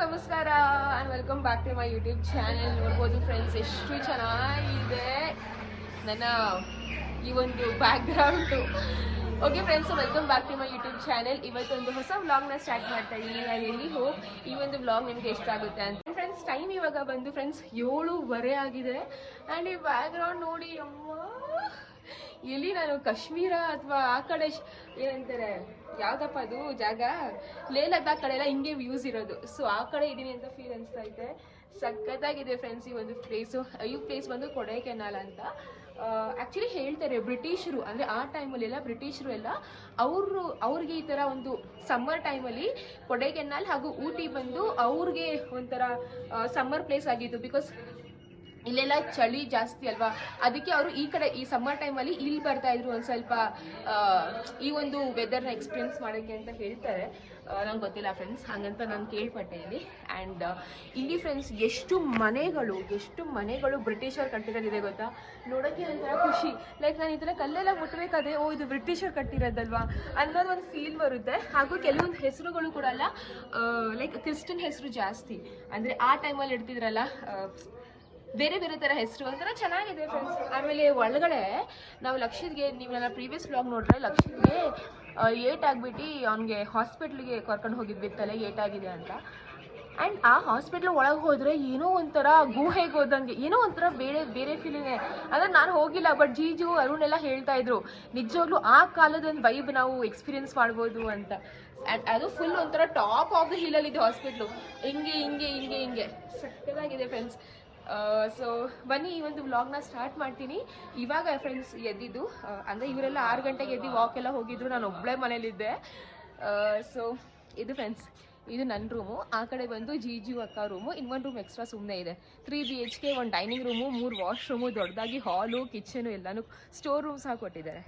ನಮಸ್ಕಾರ and welcome back to my YouTube channel ನೋಡ್ಬೋದು friends ಎಷ್ಟು ಚೆನ್ನಾಗಿದೆ ನನ್ನ ಈ ಒಂದು background okay friends welcome back to my YouTube channel ಇವತ್ತೊಂದು ಹೊಸ ವ್ಲಾಗ್ನ ಸ್ಟಾರ್ಟ್ ಮಾಡ್ತಾ ಇದ್ದೀನಿ ಐ ಎಲ್ಲಿ ಹೋಪ್ ಈ ಒಂದು ವ್ಲಾಗ್ ನಿಮಗೆ ಇಷ್ಟ ಆಗುತ್ತೆ ಅಂತ. ಫ್ರೆಂಡ್ಸ್ ಟೈಮ್ ಇವಾಗ ಬಂದು ಫ್ರೆಂಡ್ಸ್ ಏಳುವರೆ ಆಗಿದೆ. ಆ್ಯಂಡ್ ಈ ಬ್ಯಾಕ್ಗ್ರೌಂಡ್ ನೋಡಿ ಅಮ್ಮ ಎಲ್ಲಿ ನಾನು ಕಾಶ್ಮೀರ ಅಥವಾ ಆ ಕಡೆ ಏನಂತಾರೆ, ಯಾವ್ದಪ್ಪ ಅದು ಜಾಗ? ಲೇ ಲದ್ದಾಖ್ ಕಡೆ ಎಲ್ಲ ಹಿಂಗೆ ವ್ಯೂಸ್ ಇರೋದು. ಸೊ ಆ ಕಡೆ ಇದ್ದೀನಿ ಅಂತ ಫೀಲ್ ಅನಿಸ್ತಾ ಇದೆ. ಸಖತ್ತಾಗಿದೆ ಫ್ರೆಂಡ್ಸ್ ಈ ಒಂದು ಪ್ಲೇಸು ಈ ಪ್ಲೇಸ್ ಬಂದು ಕೊಡೈಕೆನಾಲ್ ಅಂತ. ಆ್ಯಕ್ಚುಲಿ ಹೇಳ್ತಾರೆ ಬ್ರಿಟಿಷರು. ಅಂದರೆ ಆ ಟೈಮಲ್ಲೆಲ್ಲ ಬ್ರಿಟಿಷರು ಎಲ್ಲ ಅವರು, ಅವ್ರಿಗೆ ಈ ಥರ ಒಂದು ಸಮ್ಮರ್ ಟೈಮಲ್ಲಿ ಕೊಡೈಕೆನಾಲ್ ಹಾಗೂ ಊಟಿ ಬಂದು ಅವ್ರಿಗೆ ಒಂಥರ ಸಮ್ಮರ್ ಪ್ಲೇಸ್ ಆಗಿದ್ದು. ಬಿಕಾಸ್ ಇಲ್ಲೆಲ್ಲ ಚಳಿ ಜಾಸ್ತಿ ಅಲ್ವಾ? ಅದಕ್ಕೆ ಅವರು ಈ ಕಡೆ ಈ ಸಮ್ಮರ್ ಟೈಮಲ್ಲಿ ಇಲ್ಲಿ ಬರ್ತಾ ಇದ್ರು ಒಂದು ಸ್ವಲ್ಪ ಈ ಒಂದು ವೆದರ್ನ ಎಕ್ಸ್ಪೀರಿಯನ್ಸ್ ಮಾಡೋಕ್ಕೆ ಅಂತ ಹೇಳ್ತಾರೆ. ನಂಗೆ ಗೊತ್ತಿಲ್ಲ ಫ್ರೆಂಡ್ಸ್ ಹಾಗಂತ ನಾನು ಕೇಳ್ಪಟ್ಟೆ ಇಲ್ಲಿ. ಆ್ಯಂಡ್ ಇಲ್ಲಿ ಫ್ರೆಂಡ್ಸ್ ಎಷ್ಟು ಮನೆಗಳು ಎಷ್ಟು ಮನೆಗಳು ಬ್ರಿಟಿಷರು ಕಟ್ಟಿರೋದಿದೆ ಗೊತ್ತಾ? ನೋಡೋಕ್ಕೆ ಒಂಥರ ಖುಷಿ. ಲೈಕ್ ನಾನು ಈ ಥರ ಕಲ್ಲೆಲ್ಲ ಮುಟ್ಟಬೇಕಾದ್ರೆ ಓ, ಇದು ಬ್ರಿಟಿಷರ್ ಕಟ್ಟಿರೋದಲ್ವಾ? ಅನ್ನೋದು ಒಂದು ಫೀಲ್ ಬರುತ್ತೆ. ಹಾಗೂ ಕೆಲವೊಂದು ಹೆಸರುಗಳು ಕೂಡ ಅಲ್ಲ ಲೈಕ್ ಕ್ರಿಶ್ಚಿಯನ್ ಹೆಸರು ಜಾಸ್ತಿ. ಅಂದರೆ ಆ ಟೈಮಲ್ಲಿ ಇಡ್ತಿದ್ರಲ್ಲ ಬೇರೆ ಬೇರೆ ಥರ ಹೆಸರು, ಒಂಥರ ಚೆನ್ನಾಗಿದೆ ಫ್ರೆಂಡ್ಸ್ ಆಮೇಲೆ ಒಳಗಡೆ ನಾವು ಲಕ್ಷ್ಯದ್ಗೆ ನೀವು ನನ್ನ ಪ್ರೀವಿಯಸ್ ಬ್ಲಾಗ್ ನೋಡ್ರೆ ಲಕ್ಷದ್ಗೆ ಏಟ್ ಆಗಿಬಿಟ್ಟು ಅವ್ನಿಗೆ ಹಾಸ್ಪಿಟ್ಲಿಗೆ ಕರ್ಕೊಂಡು ಹೋಗಿದ್ವಿ, ತಲೆ ಏಟಾಗಿದೆ ಅಂತ. ಆ್ಯಂಡ್ ಆ ಹಾಸ್ಪಿಟ್ಲ್ ಒಳಗೆ ಹೋದರೆ ಏನೋ ಒಂಥರ ಗುಹೆಗೆ ಹೋದಂಗೆ, ಏನೋ ಒಂಥರ ಬೇರೆ ಬೇರೆ ಫೀಲಿಂಗ್ ಅಂದರೆ ನಾನು ಹೋಗಿಲ್ಲ ಬಟ್ ಜೀಜು, ಅರುಣ್ ಎಲ್ಲ ಹೇಳ್ತಾ ಇದ್ರು, ನಿಜವಾಗ್ಲೂ ಆ ಕಾಲದ ಒಂದು ವೈಬ್ ನಾವು ಎಕ್ಸ್ಪೀರಿಯನ್ಸ್ ಮಾಡ್ಬೋದು ಅಂತ. ಆ್ಯಂಡ್ ಅದು ಫುಲ್ ಒಂಥರ ಟಾಪ್ ಆಫ್ ದ ಇದೆ ಹಾಸ್ಪಿಟ್ಲು ಹಿಂಗೆ ಹಿಂಗೆ ಹಿಂಗೆ ಹಿಂಗೆ. ಸಕ್ಕದಾಗಿದೆ ಫ್ರೆಂಡ್ಸ್ ಸೊ ಬನ್ನಿ, ಈ ಒಂದು ವ್ಲಾಗ್ನ ಸ್ಟಾರ್ಟ್ ಮಾಡ್ತೀನಿ. ಇವಾಗ ಫ್ರೆಂಡ್ಸ್ ಎದ್ದಿದ್ದು ಅಂದರೆ ಇವರೆಲ್ಲ ಆರು ಗಂಟೆಗೆ ಎದ್ದು ವಾಕ್ ಎಲ್ಲ ಹೋಗಿದ್ರು, ನಾನು ಒಬ್ಬಳೇ ಮನೇಲಿದ್ದೆ. ಸೊ ಇದು ಫ್ರೆಂಡ್ಸ್ ಇದು ನನ್ನ ರೂಮು ಆ ಕಡೆ ಬಂದು ಜೀಜು ಅಕ್ಕ ರೂಮು ಇನ್ನೊಂದು ರೂಮ್ ಎಕ್ಸ್ಟ್ರಾ ಸುಮ್ಮನೆ ಇದೆ. ತ್ರೀ ಬಿ ಎಚ್ ಕೆ ಒಂದು ಡೈನಿಂಗ್ ರೂಮು ಮೂರು ವಾಶ್ರೂಮು ದೊಡ್ಡದಾಗಿ ಹಾಲು ಕಿಚನು ಎಲ್ಲಾನು ಸ್ಟೋರ್ ರೂಮ್ಸ್ ಸಹ ಕೊಟ್ಟಿದ್ದಾರೆ.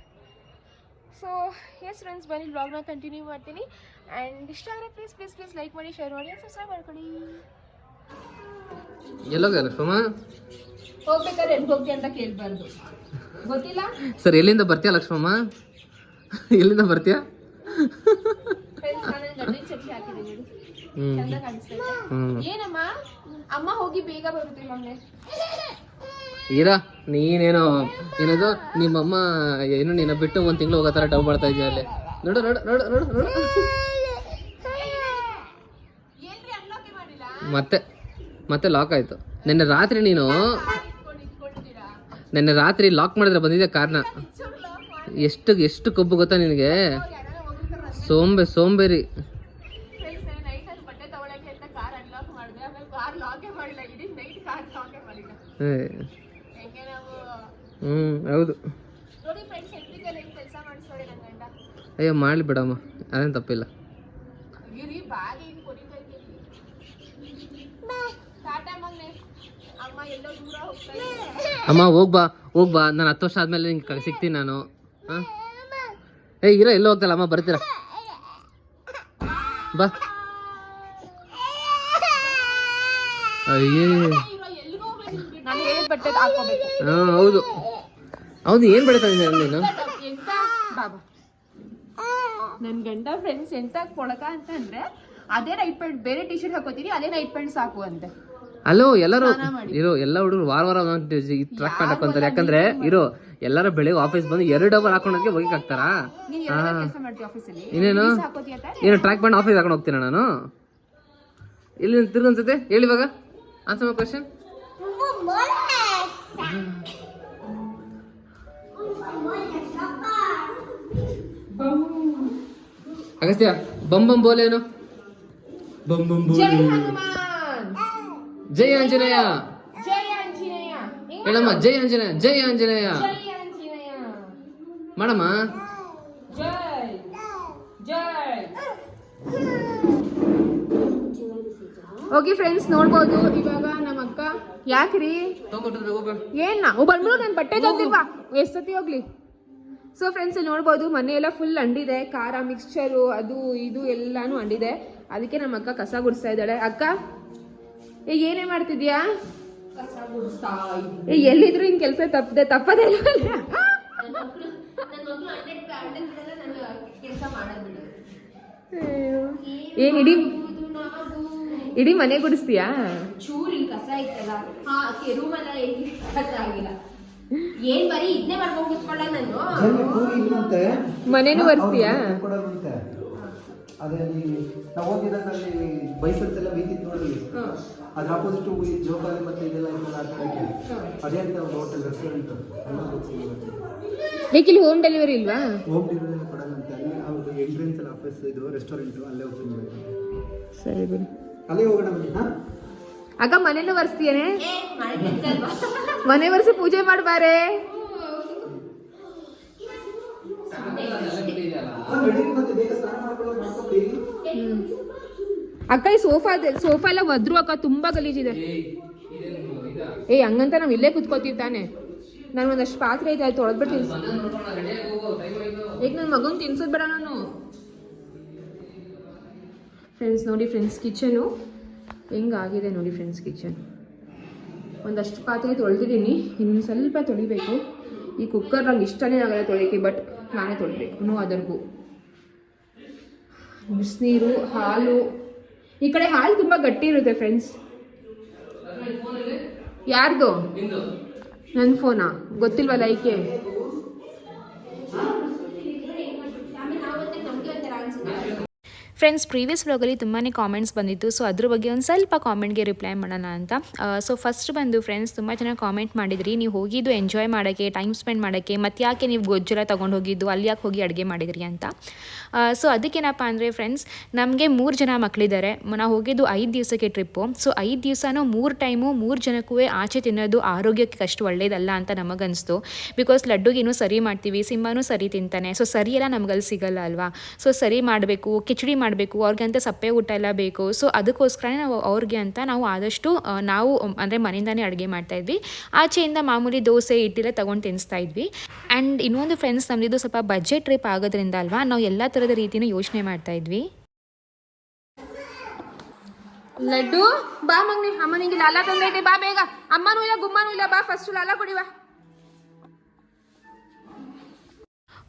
ಸೊ ಎಸ್ ಫ್ರೆಂಡ್ಸ್ ಬನ್ನಿ ಬ್ಲಾಗ್ನ ಕಂಟಿನ್ಯೂ ಮಾಡ್ತೀನಿ. ಆ್ಯಂಡ್ ಇಷ್ಟ ಆದರೆ ಪ್ಲೀಸ್ ಪ್ಲೀಸ್ ಪ್ಲೀಸ್ ಲೈಕ್ ಮಾಡಿ ಶೇರ್ ಮಾಡಿ ಸಬ್ಸ್ಕ್ರೈಬ್ ಮಾಡ್ಕೊಳ್ಳಿ. ಎಲ್ಲೋಗ ಲಕ್ಷ್ಮಮ್ಮ ಹೋಗ್ಬೇಕಾದ್ರೆ ಎಲ್ಲಿ ಹೋಗ್ತಿ ಅಂತ ಕೇಳಬಾರ್ದು. ಗೊತ್ತಿಲ್ಲ? ಸರ್ ಎಲ್ಲಿಂದ ಬರ್ತೀಯ ಲಕ್ಷ್ಮಮ್ಮ? ಎಲ್ಲಿಂದ ಬರ್ತೀಯಾ? ಏನಮ್ಮ? ಅಮ್ಮ ಹೋಗಿ ಬೇಗ ಬರುತ್ತೆ ಮೊನ್ನೆ. ಈರಾ ನೀನೇನೋ ಏನದು? ನಿಮ್ಮಮ್ಮ ಏನು ನಿನ್ನ ಬಿಟ್ಟು ಒಂದು ತಿಂಗಳು ಹೋಗೋ ಥರ ಡವ್ ಮಾಡ್ತಾ ಇದೆಯಾ ಅಲ್ಲಿ. ನೋಡು ನೋಡು ನೋಡು ನೋಡು ನೋಡು. ಮತ್ತೆ? ಮತ್ತೆ ಲಾಕ್ ಆಯ್ತು. ನಿನ್ನೆ ರಾತ್ರಿ ನೀನು ನಿನ್ನೆ ರಾತ್ರಿ ಲಾಕ್ ಮಾಡಿದ್ರೆ ಬಂದಿದೆ ಕಾರ್ನ ಎಷ್ಟು ಎಷ್ಟು ಕೊಬ್ಬು ಗೊತ್ತಾ ನಿನಗೆ? ಸೋಂಬೆ, ಸೋಂಬೇರಿ. ಹ್ಮ್, ಹೌದು. ಅಯ್ಯೋ, ಮಾಡ್ಲಿ ಬಿಡಮ್ಮ. ಅದೇನು ತಪ್ಪಿಲ್ಲ ಇರಿ ಬಾಗಿ ಹಿಂಗ್ ಕೊರಿತೈತಿ ಟಾಟಾ ಮಗ್ನೆ ಅಮ್ಮ ಹೋಗ್ಬಾ ಹೋಗ್ಬಾ ಹೋಗ್ತಾ ಅಮ್ಮ ಹೋಗ್ ಬಾ ಹೋಗ್ ಬಾ ನಾನು ಹತ್ತು ವರ್ಷ ಆದ್ಮೇಲೆ ನಿಂಗೆ ಸಿಗ್ತೀನಿ ನಾನು. ಹಾಂ? ಏ ಇರೋ ಎಲ್ಲೋ ಹೋಗ್ತಲ್ಲ ಅಮ್ಮ ಬರ್ತೀರಾ? ಬಾ. ಅಯ್ಯೇ ಹಾಂ ಹೌದು. ಹೌದು ಏನು ಬೆಳಿತಾ ಇದ್ದೀನಿ ನೀನು? ನನ್ನ ಗಂಡ ಫ್ರೆಂಡ್ಸ್ ಎಂತ ಕೊಳಕ ಅಂತಂದ್ರೆ ಅದೇ ನೈಟ್ ಪ್ಯಾಂಟ್ ಬೇರೆ ಟಿ ಶರ್ಟ್ ಹಾಕೋತೀನಿ ಅದೇ ನೈಟ್ ಪ್ಯಾಂಟ್ ಸಾಕು ಅಂತೆ. ಅಲೋ ಎಲ್ಲರೂ ಇರೋ ಎಲ್ಲ ಹುಡುಗರು ವಾರ ವಾರ ಟ್ರಾಕ್ ಪ್ಯಾಂಟ್ ಹಾಕೊಂತಾರೆ ಯಾಕಂದ್ರೆ ಇರೋ ಎಲ್ಲರೂ ಬೆಳಿಗ್ಗೆ ಆಫೀಸ್ ಬಂದು ಎರಡು ಡಬಲ್ ಹಾಕೊಂಡೋಗಿ ಹೋಗಿ ಹಾಕ್ತಾರಾ ನೀನ್ ಎಲ್ಲ ಕೆಲಸ ಮಾಡ್ತೀವಿ ಆಫೀಸಲ್ಲಿ ಇನ್ನೇನು? ಹಾಕೋತೀಯ ಏನು ಟ್ರ್ಯಾಕ್ ಪ್ಯಾಂಟ್ ಆಫೀಸ್ ಹಾಕೊಂಡು ಹೋಗ್ತೀನ ನಾನು? ಇಲ್ಲಿ ತಿರ್ಗಿ ಅನ್ಸುತ್ತೆ ಹೇಳಿ ಇವಾಗ. ಆನ್ಸರ್ ಕ್ವಶನ್ ಅಗಸ್ತ್ಯ ಬಂ ಬಂ ಬೋಲೇನು ಬಂ ಬಂ ಜೈ ಬೋಲೆ ಜೈ ಆಂಜನೇಯ. ಜೈ ಆಂಜನೇಯ. ಹಿಂಗ್ ಹೇಳಮ್ಮ ಜೈ ಆಂಜನೇಯ ಜೈ ಆಂಜನೇಯ. ಮೇಡಮ್ಮ ಆಂಜನೇಯ. ಮಾಡಮ್ಮ ಜೈ ಜೈ. ಓಕೆ ಫ್ರೆಂಡ್ಸ್ ನೋಡ್ಬೋದು. ಇವಾಗ ನಮ್ಮ ಅಕ್ಕ. ಯಾಕ್ರಿ? ಏನ್ ನಾವು ಬಂದ್ಬಿಡು ನಾನು ಬಟ್ಟೆ ತಂದಿಲ್ವಾ ಎಷ್ಟೊತ್ತಿ ಹೋಗ್ಲಿ? ಸೊ ಫ್ರೆಂಡ್ಸ್ ಇಲ್ಲಿ ನೋಡ್ಬೋದು ಮನೆ ಎಲ್ಲ ಫುಲ್ ಅಂಡಿದೆ. ಖಾರ ಮಿಕ್ಸ್ಚರು ಅದು ಇದು ಎಲ್ಲಾನು ಅಂಡಿದೆ. ಅದಕ್ಕೆ ನಮ್ಮ ಅಕ್ಕ ಕಸ ಗುಡಿಸ್ತಾ ಇದ್ದಾಳೆ. ಅಕ್ಕ? ಈಗ ಏನೇ ಮಾಡ್ತಿದ್ಯಾ? ಏ ಎಲ್ಲಿದ್ರು ಹಿಂಗ್ ಕೆಲಸ ತಪ್ಪದೆ ತಪ್ಪದೇ ಇಲ್ಲ. ಏನ್ ಇಡೀ ಇಡೀ ಮನೆ ಗುಡಿಸ್ತೀಯಾ? ಚೂರ್ ಕಸ ಇತ್ತಲ್ಲ. ಹಾ ರೂಮೆಲ್ಲ ಹೇಗೆ ಕಸ ಆಗಿಲ್ಲ. ಏನ್ ಬರೀ ಇದನ್ನೇ ಮಾಡ್ಕೊಂಡ್ ಕುತ್ಕೊಳ್ಳ ನಾನು? ಮನೇನು ಒರೆಸ್ತೀಯಾ? ಅದೇ ಅಲ್ಲಿ ನಾವು ಹೋಗಿದ್ದಲ್ಲಿ ಬೈಸಲ್ಸ್ ಎಲ್ಲ ಬೀತಿತ್ತು ನೋಡಿ ಅದ್ರ ಆಪೋಸಿಟ್ ಜೋಕಾಲಿ ಮತ್ತೆ ಇದೆಲ್ಲ ಇದೆಲ್ಲ ಹಾಕಿ ಅದೇ ಅಂತ ಒಂದು ಹೋಟೆಲ್ ರೆಸ್ಟೋರೆಂಟ್ ಬೇಕಿಲ್ಲಿ ಇಲ್ಲಿ ಹೋಮ್ ಡೆಲಿವರಿ ಇಲ್ವಾ? ಹೋಮ್ ಡೆಲಿವರಿ ಕೊಡೋದಂತೆ ಅಲ್ಲಿ ಅವ್ರದ್ದು ಎಂಟ್ರೆನ್ಸ್ ಅಲ್ಲಿ ಆಫೀಸ್ ಇದು ರೆಸ್ಟೋರೆಂಟ್ ಅಲ್ಲೇ ಓಪನ್ ಸರಿ ಬಿಡಿ. ಅಲ್ಲೇ ಹೋಗೋಣ ಬನ್ನಿ ಹಾ? ಅಕ್ಕ ಮನೇನು ಏ ಮಳೆ ಮನೆ ಒರೆಸಿ ಪೂಜೆ ಮಾಡ್ಬಾರೆ ಬೆಳಿಗ್ಗೆ ಮತ್ತೆ ಬೇಗ ಸ್ನಾನ ಮಾಡ್ಕೊಳ್ಳೋದು ಮಾಡ್ಕೊಳ್ಳಿ ಅಕ್ಕ, ಈ ಸೋಫಾ ಸೋಫಾ ಎಲ್ಲ ಒದ್ರು ಅಕ್ಕ, ತುಂಬಾ ಗಲೀಜಿದೆ. ಏ, ಹಂಗಂತ ನಾವ್ ಇಲ್ಲೇ ಕುತ್ಕೋತೀವಿ ತಾನೆ. ಒಂದಷ್ಟು ಪಾತ್ರೆ ಇದೆ ಅದು ತೊಳೆದ್ಬಿಟ್ಟು ಈಗ ನನ್ನ ಮಗನ್ ತಿನ್ಸೋದ್ ಬೇಡ ನಾನು. ಫ್ರೆಂಡ್ಸ್ ನೋಡಿ ಫ್ರೆಂಡ್ಸ್ ಕಿಚನು ಹೆಂಗಾಗಿದೆ ನೋಡಿ ಫ್ರೆಂಡ್ಸ್ ಕಿಚನ್ ಒಂದಷ್ಟು ಪಾತ್ರೆ ತೊಳೆದಿದ್ದೀನಿ. ಇನ್ನು ಸ್ವಲ್ಪ ತೊಳಿಬೇಕು. ಈ ಕುಕ್ಕರ್ ನಂಗೆ ಇಷ್ಟನೇ ಆಗಲ್ಲ ತೊಳಿಕೆ ಬಟ್ ನಾನೇ ತೊಳಿಬೇಕು ನೋ ಅದರ್ಗೂ ಬಿಸಿನೀರು ಹಾಲು. ಈ ಕಡೆ ಹಾಲು ತುಂಬ ಗಟ್ಟಿ ಇರುತ್ತೆ ಫ್ರೆಂಡ್ಸ್ ಯಾರ್ದು? ನನ್ನ ಫೋನಾ ಗೊತ್ತಿಲ್ವಲ್ಲ ಐಕೆ ಆಮೇಲೆ ನಾವು ಮತ್ತೆ ನಮ್ಗೆ ಒಂಥರ ಅನ್ಸುತ್ತೆ ಫ್ರೆಂಡ್ಸ್ ಪ್ರೀವಿಯಸ್ ಬ್ಲಾಗಲ್ಲಿ ತುಂಬಾ ಕಾಮೆಂಟ್ಸ್ ಬಂದಿತ್ತು. ಸೊ ಅದ್ರ ಬಗ್ಗೆ ಒಂದು ಸ್ವಲ್ಪ ಕಾಮೆಂಟ್ಗೆ ರಿಪ್ಲೈ ಮಾಡೋಣ ಅಂತ. ಸೊ ಫಸ್ಟ್ ಬಂದು ಫ್ರೆಂಡ್ಸ್ ತುಂಬ ಚೆನ್ನಾಗಿ ಕಾಮೆಂಟ್ ಮಾಡಿದ್ರಿ. ನೀವು ಹೋಗಿದ್ದು ಎಂಜಾಯ್ ಮಾಡೋಕ್ಕೆ ಟೈಮ್ ಸ್ಪೆಂಡ್ ಮಾಡೋಕ್ಕೆ, ಮತ್ತು ಯಾಕೆ ನೀವು ಗೊಜ್ಜೆಲ್ಲ ತೊಗೊಂಡು ಹೋಗಿದ್ದು, ಅಲ್ಲಿ ಯಾಕೆ ಹೋಗಿ ಅಡುಗೆ ಮಾಡಿದ್ರಿ ಅಂತ. ಸೊ ಅದಕ್ಕೇನಪ್ಪ ಅಂದರೆ ಫ್ರೆಂಡ್ಸ್ ನಮಗೆ ಮೂರು ಜನ ಮಕ್ಕಳಿದ್ದಾರೆ ನಾವು ಹೋಗಿದ್ದು ಐದು ದಿವಸಕ್ಕೆ ಟ್ರಿಪ್ಪು ಸೊ ಐದು ದಿವಸನೂ ಮೂರು ಟೈಮು ಮೂರು ಜನಕ್ಕೂ ಆಚೆ ತಿನ್ನೋದು ಆರೋಗ್ಯಕ್ಕೆ ಅಷ್ಟು ಒಳ್ಳೇದಲ್ಲ ಅಂತ ನಮಗನ್ನಿಸ್ತು ಬಿಕಾಸ್ ಲಡ್ಡುಗಿನೂ ಸರಿ ಮಾಡ್ತೀವಿ, ಸಿಂಹನೂ ಸರಿ ತಿಂತಾನೆ. ಸೊ ಸರಿ ಎಲ್ಲ ನಮ್ಗಲ್ಲಿ ಸಿಗಲ್ಲ ಅಲ್ವಾ? ಸೊ ಸರಿ ಮಾಡಬೇಕು, ಕಿಚಡಿ ಮಾಡಬೇಕು ಅವ್ರಿಗೆ ಅಂತ ಸಪ್ಪೆ ಊಟ ಎಲ್ಲ ಬೇಕು. ಸೊ, ಅದಕ್ಕೋಸ್ಕರನೇ ನಾವು ಅವ್ರಿಗೆ ಅಂತ ನಾವು ಆದಷ್ಟು ನಾವು ಅಂದರೆ ಮನೆಯಿಂದನೇ ಅಡುಗೆ ಮಾಡ್ತಾಯಿದ್ವಿ ಆಚೆಯಿಂದ ಮಾಮೂಲಿ ದೋಸೆ ಇಡ್ಲಿಲ್ಲ ತೊಗೊಂಡು ತಿನ್ನಿಸ್ತಾ ಇದ್ವಿ. ಆ್ಯಂಡ್ ಇನ್ನೊಂದು ಫ್ರೆಂಡ್ಸ್ ನಮ್ಮದಿದ್ದು ಸ್ವಲ್ಪ ಬಜೆಟ್ ಟ್ರಿಪ್ ಆಗೋದ್ರಿಂದ ಅಲ್ವಾ, ನಾವು ಎಲ್ಲ ಥರದ ರೀತಿಯೂ ಯೋಚನೆ ಮಾಡ್ತಾ ಇದ್ವಿ. ಲಡ್ಡು? ಬಾ ಮಗ್ನಿ, ಅಮ್ಮನಿಗೆ ಲಾಲಾ ತಂದೈತೆ ಬಾ ಬೇಗ. ಅಮ್ಮನೂ ಇಲ್ಲ, ಗುಮ್ಮನೂ ಇಲ್ಲ, ಬಾ ಫಸ್ಟ್ ಲಾಲ ಕುಡಿವಾ